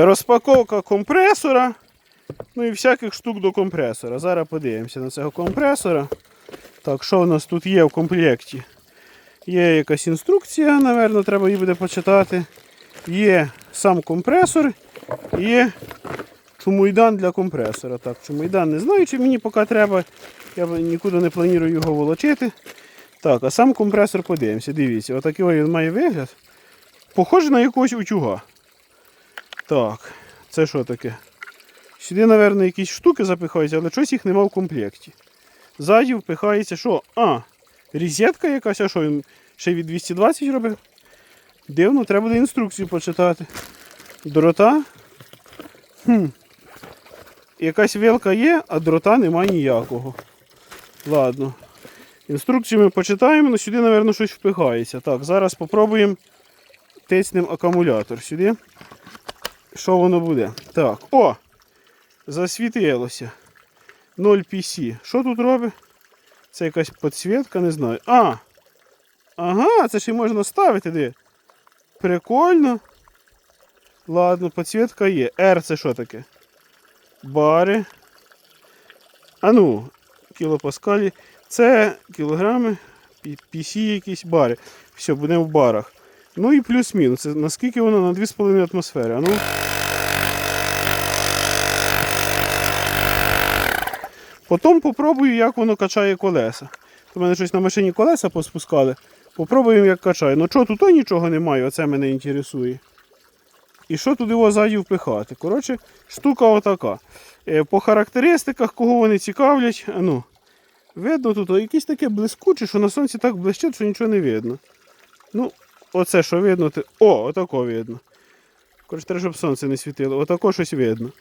Розпаковка компресора. Ну і всяких штук до компресора. Зараз подивимося на цього компресора. Так, що у нас тут є в комплекті? Є якась інструкція, напевно, треба її буде почитати. Є сам компресор, є чумуйдан для компресора. Так, чумуйдан не знаю, чи мені поки треба. Я нікуди не планую його волочити. Так, а сам компресор подивимося. Дивіться, отакий він має вигляд. Похоже на якогось утюга. Так, це що таке? Сюди, мабуть, якісь штуки запихаються, але щось їх нема в комплекті. Ззаді впихається що? А, розетка якась, а що він ще від 220 робив? Дивно, треба буде інструкцію почитати. Дрота. Хм. Якась вилка є, а дрота нема ніякого. Ладно. Інструкцію ми почитаємо, але сюди, мабуть, щось впихається. Так, зараз спробуємо тиснемо акумулятор сюди. Що воно буде? Так, о! Засвітилося. 0 PC. Що тут робить? Це якась підсвітка, не знаю. А! Ага, це ще й можна ставити де. Прикольно. Ладно, підсвітка є. R це що таке? Бари. А ну, кілопаскалі. Це кілограми, PC якісь бари. Все, будемо в барах. Ну і плюс-мінус. Наскільки воно на 2,5 атмосфери? А ну. Потім попробую, як воно качає колеса. У мене щось на машині колеса поспускали. Попробуємо, як качає. Ну що, тут нічого немає, оце мене інтересує. І що туди його ззаді впихати? Коротше, штука отака. Е, По характеристиках, кого вони цікавлять, ну, видно тут якесь таке блискуче, що на сонці так блищить, що нічого не видно. Ну, оце що видно. О, отако видно. Коротше, треба, щоб сонце не світило. Отако щось видно.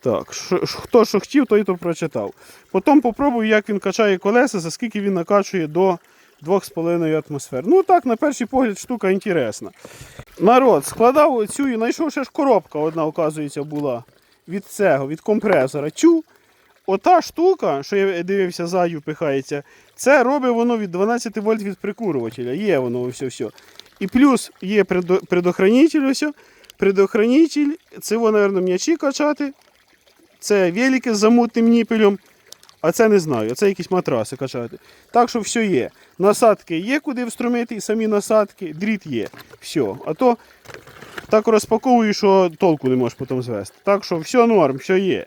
Так, що- хто що хотів, той то прочитав. Потім попробую, як він качає колеса, за скільки він накачує до 2,5 атмосфер. Ну так, на перший погляд, штука інтересна. Народ, складав оцю і знайшов ще ж коробка одна, оказується, була від цього, від компресора. Чу, ота штука, що я дивився ззаду, пихається, це робить воно від 12 вольт від прикурювателя. Є воно все все. І плюс є предохранитель, ось. Предохранитель, це, мабуть, м'ячі качати. Це велики з замутним ніпелем. А це не знаю, це якісь матраси качати. Так що все є. Насадки є куди встромити, самі насадки, дріт є. Все. А то так розпаковую, що толку не можеш потім звести. Так що все норм, все є.